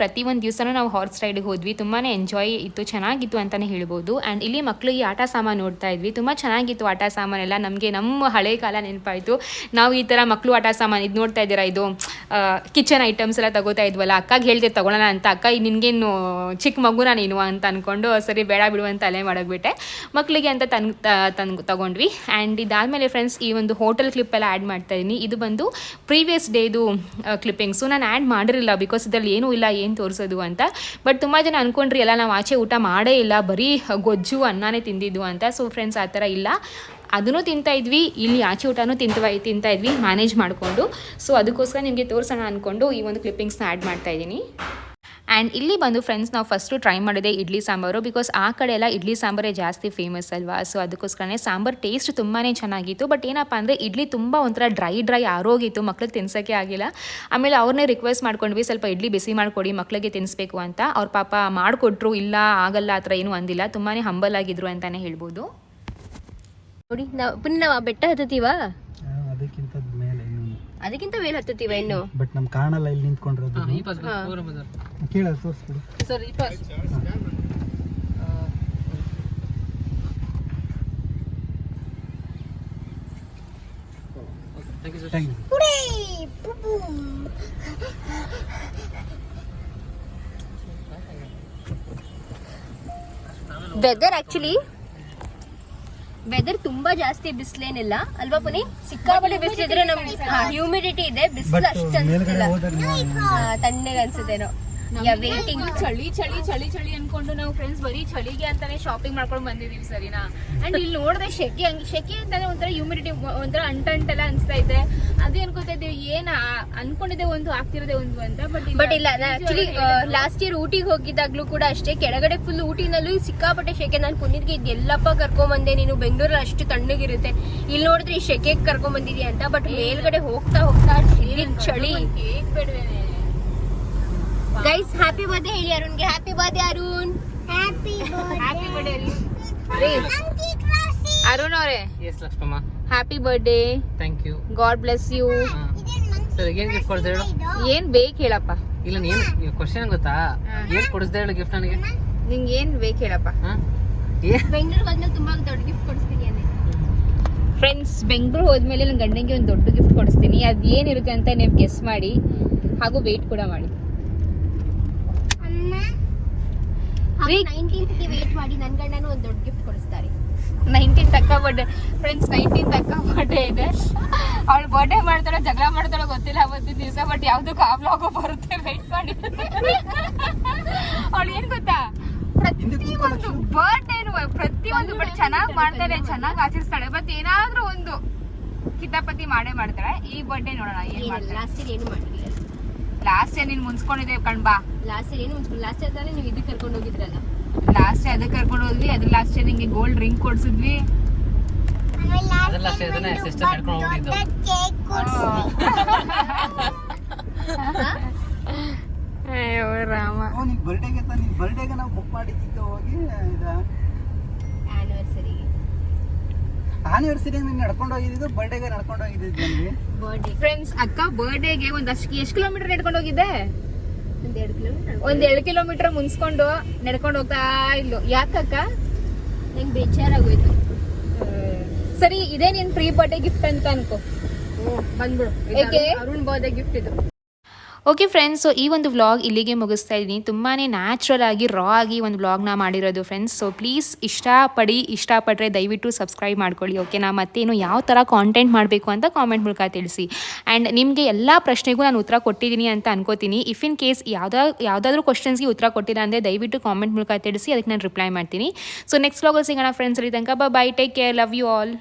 ಪ್ರತಿ ಒಂದು ದಿವಸನೂ ನಾವು ಹಾರ್ಸ್ ರೈಡ್ಗೆ ಹೋದ್ವಿ. ತುಂಬಾ ಎಂಜಾಯ್ ಇತ್ತು, ಚೆನ್ನಾಗಿತ್ತು ಅಂತಲೇ ಹೇಳ್ಬೋದು. ಆ್ಯಂಡ್ ಇಲ್ಲಿ ಮಕ್ಕಳು ಈ ಆಟ ಸಾಮಾನು ನೋಡ್ತಾ ಇದ್ವಿ. ತುಂಬ ಚೆನ್ನಾಗಿತ್ತು ಆಟ ಸಾಮಾನೆಲ್ಲ. ನಮಗೆ ನಮ್ಮ ಹಳೆ ಕಾಲ ನೆನಪಾಯಿತು. ನಾವು ಈ ಥರ ಮಕ್ಕಳು ಆಟ ಸಾಮಾನು ಇದು ನೋಡ್ತಾ ಇದ್ದೀರಾ, ಇದು ಕಿಚನ್ ಐಟಮ್ಸ್ ಎಲ್ಲ ತಗೋತಾ ಇದ್ವಲ್ಲ, ಅಕ್ಕಾಗೆ ಹೇಳ್ದೆ ತಗೊಳ್ಳೋಣ ಅಂತ. ಅಕ್ಕ ನಿನಗೇನು ಚಿಕ್ಕ ಮಗುನ ನೀನು ಅಂತ ಅಂದ್ಕೊಂಡು ಸರಿ, ಬೇಡ ಬಿಡು ಅಂತ ಅಲೆ ಮಾಡೋಗ್ಬಿಟ್ಟೆ ಮಕ್ಕಳಿಗೆ ಅಂತ ತನ್ ತನ್, ತಗೊಂಡ್ವಿ. ಆ್ಯಂಡ್ ಇದಾದಮೇಲೆ ಫ್ರೆಂಡ್ಸ್ ಈ ಒಂದು ಹೋಟೆಲ್ ಕ್ಲಿಪ್ ಎಲ್ಲ ಆ್ಯಡ್ ಮಾಡ್ತಾ ಇದ್ದೀನಿ ಇದು ಬಂದು ಪ್ರೀವಿಯಸ್ ಡೇದು ಕ್ಲಿಪ್ಪಿಂಗ್ಸು ನಾನು ಆ್ಯಡ್ ಮಾಡಿರಲಿಲ್ಲ ಬಿಕಾಸ್ ಇದರಲ್ಲಿ ಏನೂ ಇಲ್ಲ, ಏನು ತೋರಿಸೋದು ಅಂತ. ಬಟ್ ತುಂಬ ಜನ ಅಂದ್ಕೊಂಡ್ರಿ ಎಲ್ಲ ನಾವು ಆಚೆ ಊಟ ಮಾಡೇ ಇಲ್ಲ, ಬರೀ ಗೊಜ್ಜು, ಅನ್ನನೇ ತಿಂದಿದ್ದು ಅಂತ. ಸೊ ಫ್ರೆಂಡ್ಸ್ ಆ ಥರ ಇಲ್ಲ. ಅದನ್ನು ತಿಂತಾ ಇದ್ವಿ, ಇಲ್ಲಿ ಆಚೆ ಊಟನೂ ತಿಂತವ, ತಿಂತಾ ಇದ್ವಿ ಮ್ಯಾನೇಜ್ ಮಾಡಿಕೊಂಡು. ಸೊ ಅದಕ್ಕೋಸ್ಕರ ನಿಮಗೆ ತೋರಿಸೋಣ ಅಂದ್ಕೊಂಡು ಈ ಒಂದು ಕ್ಲಿಪ್ಪಿಂಗ್ಸ್ನ ಆ್ಯಡ್ ಮಾಡ್ತಾ ಇದ್ದೀನಿ. ಆ್ಯಂಡ್ ಇಲ್ಲಿ ಬಂದು ಫ್ರೆಂಡ್ಸ್ ನಾವು ಫಸ್ಟು ಟ್ರೈ ಮಾಡಿದೆ ಇಡ್ಲಿ ಸಾಂಬಾರು ಬಿಕಾಸ್ ಆ ಕಡೆ ಎಲ್ಲ ಇಡ್ಲಿ ಸಾಂಬಾರೇ ಜಾಸ್ತಿ ಫೇಮಸ್ ಅಲ್ವಾ? ಸೊ ಅದಕ್ಕೋಸ್ಕರನೇ ಸಾಂಬಾರು ಟೇಸ್ಟ್ ತುಂಬಾ ಚೆನ್ನಾಗಿತ್ತು. ಬಟ್ ಏನಪ್ಪ ಅಂದರೆ ಇಡ್ಲಿ ತುಂಬ ಒಂಥರ ಡ್ರೈ ಡ್ರೈ ಆರೋಗಿತ್ತು ಮಕ್ಳಿಗೆ ತಿನ್ಸೋಕ್ಕೆ ಆಗಿಲ್ಲ. ಆಮೇಲೆ ಅವ್ರನ್ನೇ ರಿಕ್ವೆಸ್ಟ್ ಮಾಡ್ಕೊಂಡ್ವಿ ಸ್ವಲ್ಪ ಇಡ್ಲಿ ಬಿಸಿ ಮಾಡಿಕೊಡಿ ಮಕ್ಳಿಗೆ ತಿನ್ನಿಸ್ಬೇಕು ಅಂತ. ಅವ್ರ ಪಾಪ ಮಾಡಿಕೊಟ್ರು ಇಲ್ಲ ಆಗಲ್ಲ ಆ ಥರ ಏನೂ ಅಂದಿಲ್ಲ. ತುಂಬಾ ಹಂಬಲ್ ಆಗಿದ್ರು ಅಂತಲೇ ಹೇಳ್ಬೋದು. ನೋಡಿ ನಾವು ಪುನಃ ನಾವು ಆ ಬೆಟ್ಟ ಹತ್ತುತ್ತೀವ? ಆ, ಅದಕ್ಕಿಂತ ಮೇಲೆ ಇನ್ನೊಂದು ಅದಕ್ಕಿಂತ ಮೇಲೆ ಹತ್ತುತ್ತೀವ ಇನ್ನು? ಬಟ್ ನಮ್ ಕಾಣಲ್ಲ ಇಲ್ಲಿ ನಿಂತ್ಕೊಂಡಿರೋದು ಕೇಳ ತೋರಿಸ್ಬಿಡು. ಸರ್ ಈ pass thank you sir thank you weather actually weather ತುಂಬಾ ಜಾಸ್ತಿ ಬಿಸಿಲೇನಿಲ್ಲ. ಅಲ್ವಾ ಪುನಿ? ಸಿಕ್ಕಾಪಟ್ಟೆ ಬಿಸಿಲಿದ್ರೆ ನಮ್ಗೆ ಹ್ಯೂಮಿಡಿಟಿ ಇದೆ ಬಿಸಿಲು ಅಷ್ಟು ಅನ್ಸ್ತಿಲ್ಲ ತಣ್ಣಗೆ ಅನ್ಸುತ್ತೇನೋ. ಚಳಿ ಚಳಿ ಚಳಿ ಚಳಿ ಅನ್ಕೊಂಡು ನಾವು ಫ್ರೆಂಡ್ಸ್ ಬರೀ ಚಳಿಗೆ ಅಂತಾನೆ ಶಾಪಿಂಗ್ ಮಾಡ್ಕೊಂಡು ಬಂದಿದೀವಿ ಸರಿನಾ? ಅಂಡ್ ಇಲ್ಲಿ ನೋಡಿದ್ರೆ ಶೆಕೆ ಹಂಗೆ ಶೆಕೆ ಅಂತಾನೆ ಒಂಥರ ಹ್ಯೂಮಿಡಿಟಿ ಒಂಥರ ಅಂಟಂಟೆಲ್ಲ ಅನ್ಸ್ತಾ ಇದೆ ಅದೇ ಅನ್ಕೋತಾ ಇದ್ದೀವಿ ಏನ್ ಅನ್ಕೊಂಡಿದೆ ಒಂದು ಆಗ್ತಿರೋದೇ ಒಂದು ಅಂತ ಬಟ್ ಬಟ್ ಇಲ್ಲ ಆಕ್ಚುಲಿ ಲಾಸ್ಟ್ ಇಯರ್ ಊಟಿಗೆ ಹೋಗಿದ್ದಾಗ್ಲೂ ಕೂಡ ಅಷ್ಟೇ ಕೆಳಗಡೆ ಫುಲ್ ಊಟಿನಲ್ಲೂ ಸಿಕ್ಕಾಪಟ್ಟೆ ಶೆಕೆ. ನಾನು ಪುನೀತ್ಗೆ ಇದೆಲ್ಲಪ್ಪ ಕರ್ಕೊಂಬಂದೆ ನೀನು ಬೆಂಗಳೂರಲ್ಲಿ ಅಷ್ಟು ತಣ್ಣಗಿರುತ್ತೆ. ಇಲ್ಲಿ ನೋಡಿದ್ರೆ ಈ ಶೆಕೆಗೆ ಕರ್ಕೊಂಡ್ ಬಂದಿದ್ಯಾ ಅಂತ ಬಟ್ ಮೇಲ್ಗಡೆ ಹೋಗ್ತಾ ಹೋಗ್ತಾ ಇಲ್ಲಿ ಚಳಿ. ಬೇಡವೇನೆ. ಗೈಸ್ ಹ್ಯಾಪಿ ಬರ್ತ್ಡೇ ಹೇಳಿ ಅರುಣ್ಗೆ happy birthday Arun happy happy birthday Arun ಅವರೇ. Yes Lakshmamma happy birthday thank you God bless you sir ಏನ್ ಗಿಫ್ಟ್ ಕೊಡ್ತಾ ಹೇಳು ಏನ್ ಬೇಕು ಹೇಳಪ್ಪ. ಇಲ್ಲ ನೀನ್ ಕ್ವಶನ್ ಗೊತ್ತಾ? ಏನ್ ಕೊಡಿಸ್ದೆ ಹೇಳು ಗಿಫ್ಟ್ ನನಗೆ? ನಿಂಗೆ ಏನ್ ಬೇಕು ಹೇಳಪ್ಪ. ಬೆಂಗಳೂರು ಬಂದ್ಮೇಲೆ ತುಂಬಾ ದೊಡ್ಡ ಗಿಫ್ಟ್ ಕೊಡಿಸ್ತೀನಿ ಅಂದೆ ಫ್ರೆಂಡ್ಸ್ ಬೆಂಗಳೂರು ಹೋದ್ಮೇಲೆ ನನ್ನ ಗಂಡನಿಗೆ ಒಂದು ದೊಡ್ಡ ಗಿಫ್ಟ್ ಕೊಡಿಸ್ತೀನಿ. ಅದು ಏನಿರುತ್ತೆ ಅಂತ ನೀವು ಗೆಸ್ ಮಾಡಿ. ಹಾಗೂ ವೇಟ್ ಕೂಡ ಮಾಡಿ ರೀ. ನೈನ್ಟೀನ್ತ್ಗೆ ವೇಟ್ ಮಾಡಿ ನನ್ನ ಗಂಡನು ಒಂದು ದೊಡ್ಡ ಗಿಫ್ಟ್ ಕೊಡಿಸ್ತಾರೆ. ನೈನ್ಟೀನ್ ತಕ್ಕ ಬರ್ಡೇ ಫ್ರೆಂಡ್ಸ್ ನೈನ್ಟೀನ್ ತಕ್ಕ ಬರ್ಡೇ ಇದೆ. ಅವಳು ಬರ್ಡೇ ಮಾಡ್ತಾಳೆ ಜಗಳ ಮಾಡ್ತಾಳೋ ಗೊತ್ತಿಲ್ಲ ಅವತ್ತಿನ ದಿವಸ ಬಟ್ ಯಾವ್ದಕ್ಕೂ ಆ ಬ್ಲಾಗು ಬರುತ್ತೆ ವೇಟ್ ಮಾಡಿ. ಅವಳು ಏನು ಗೊತ್ತಾ? ಪ್ರತಿಯೊಂದು ಬರ್ಡೇನು ಪ್ರತಿಯೊಂದು ಬಟ್ ಚೆನ್ನಾಗಿ ಮಾಡ್ತಾಳೆ ಚೆನ್ನಾಗಿ ಆಚರಿಸ್ತಾಳೆ. ಬಟ್ ಏನಾದ್ರೂ ಒಂದು ಕಿತಾಪತಿ ಮಾಡೇ ಮಾಡ್ತಾಳೆ. ಈ ಬರ್ಡೇ ನೋಡೋಣ ಏನು ಮಾಡ್ತಾಳೆ? ಲಾಸ್ಟ್ ಇಯರ್ ಏನು ಮಾಡಿಲ್ಲ ಲಾಸ್ಟ್ ನೀನ್ ಮುನ್ಸ್ಕೊಂಡಿದ್ದೆ ಕಣ್ಬಾ ಲಾಸ್ಟ್ ಇಯರ್ ಏನು ಲಾಸ್ಟ್ ಇಯರ್ ತಾನೇ ನೀವು ಇದಕ್ಕೆ ಕರ್ಕೊಂಡು ಹೋಗಿದ್ರಲ್ಲ? ಲಾಸ್ಟ್ ಅದಕ್ಕೆ ಕರ್ಕೊಂಡು ಹೋದ್ವಿ ಅದ್ರ ಲಾಸ್ಟ್ ನಿಂಗೆ ಗೋಲ್ಡ್ ರಿಂಗ್ ಕೊಡ್ಸಿದ್ವಿ. ಅದೆಲ್ಲ ಅದನ್ನ ಸಿಸ್ಟರ್ ನಡ್ಕೊಂಡು ಹೋಗ್ಬಿಟ್ಟಿದ್ದು ಅಯ್ಯೋ ರಾಮ. ಓ ನೀನ್ ಬರ್ಡೇಗೆ ತಾನೇ ನೀನ್ ಬರ್ಡೇಗೆ ನಾವು ಬುಕ್ ಮಾಡಿದ್ದು ಹೋಗಿ ಇದ ಆನಿವರ್ಸರಿ ನಡ್ಕೊಂಡು ಹೋಗಿದ್ದು ಬರ್ಡೇಗೆ ನಡ್ಕೊಂಡು ಹೋಗಿದ್ದು ಬರ್ಡೇ ಫ್ರೆಂಡ್ಸ್ ಅಕ್ಕ ಬರ್ಡೇಗೆ ಒಂದ್ ಅಷ್ಟು ಎಷ್ಟು ಕಿಲೋಮೀಟರ್ ನಡ್ಕೊಂಡು ಹೋಗಿದ್ದೆ? ಒಂದ್ ಎರಡು ಕಿಲೋಮೀಟರ್ ಮುನ್ಸ್ಕೊಂಡು ನಡ್ಕೊಂಡು ಹೋಗ್ತಾ ಇದ್ಲು. ಯಾಕಕ್ಕ ನಂಗೆ ಬೇಜಾರಾಗೋಯ್ತು. ಸರಿ ಇದೇ ನಿನ್ ಪ್ರೀ ಬರ್ಡೇ ಗಿಫ್ಟ್ ಅಂತ ಅನ್ಕೋ. ಬಂದ್ಬಿಡು. ಏಕೆ? ಅರುಣ್ ಬರ್ಡೇ ಗಿಫ್ಟ್ ಇದು. ಓಕೆ ಫ್ರೆಂಡ್ಸ್ ಸೊ ಈ ಒಂದು ವ್ಲಾಗ್ ಇಲ್ಲಿಗೆ ಮುಗಿಸ್ತಾ ಇದ್ದೀನಿ. ತುಂಬಾ ನ್ಯಾಚುರಲ್ ಆಗಿ ರಾ ಆಗಿ ಒಂದು ವ್ಲಾಗ್ನ ಮಾಡಿರೋದು ಫ್ರೆಂಡ್ಸ್ ಸೊ ಪ್ಲೀಸ್ ಇಷ್ಟಪಡಿ ಇಷ್ಟಪಟ್ಟರೆ ದಯವಿಟ್ಟು ಸಬ್ಸ್ಕ್ರೈಬ್ ಮಾಡ್ಕೊಳ್ಳಿ ಓಕೆ ನಾ ಮತ್ತೇನು ಯಾವ ಥರ ಕಾಂಟೆಂಟ್ ಮಾಡಬೇಕು ಅಂತ ಕಾಮೆಂಟ್ ಮೂಲಕ ತಿಳಿಸಿ. ಆ್ಯಂಡ್ ನಿಮಗೆ ಎಲ್ಲ ಪ್ರಶ್ನೆಗೂ ನಾನು ಉತ್ತರ ಕೊಟ್ಟಿದ್ದೀನಿ ಅಂತ ಅನ್ಕೋತೀನಿ. ಇಫ್ ಇನ್ ಕೇಸ್ ಯಾವುದೋ, ಯಾವುದಾದ್ರೂ ಕ್ವಶನ್ಸ್ಗೆ ಉತ್ತರ ಕೊಟ್ಟಿಲ್ಲ ಅಂದರೆ ದಯವಿಟ್ಟು ಕಾಮೆಂಟ್ ಮೂಲಕ ತಿಳಿಸಿ, ಅದಕ್ಕೆ ನಾನು ರಿಪ್ಲೈ ಮಾಡ್ತೀನಿ. ಸೊ ನೆಕ್ಸ್ಟ್ ವ್ಲಾಗಲ್ಲಿ ಸಿಗೋಣ ಫ್ರೆಂಡ್ಸ್ ಅಲ್ಲಿ ತನಕ bye take care love you all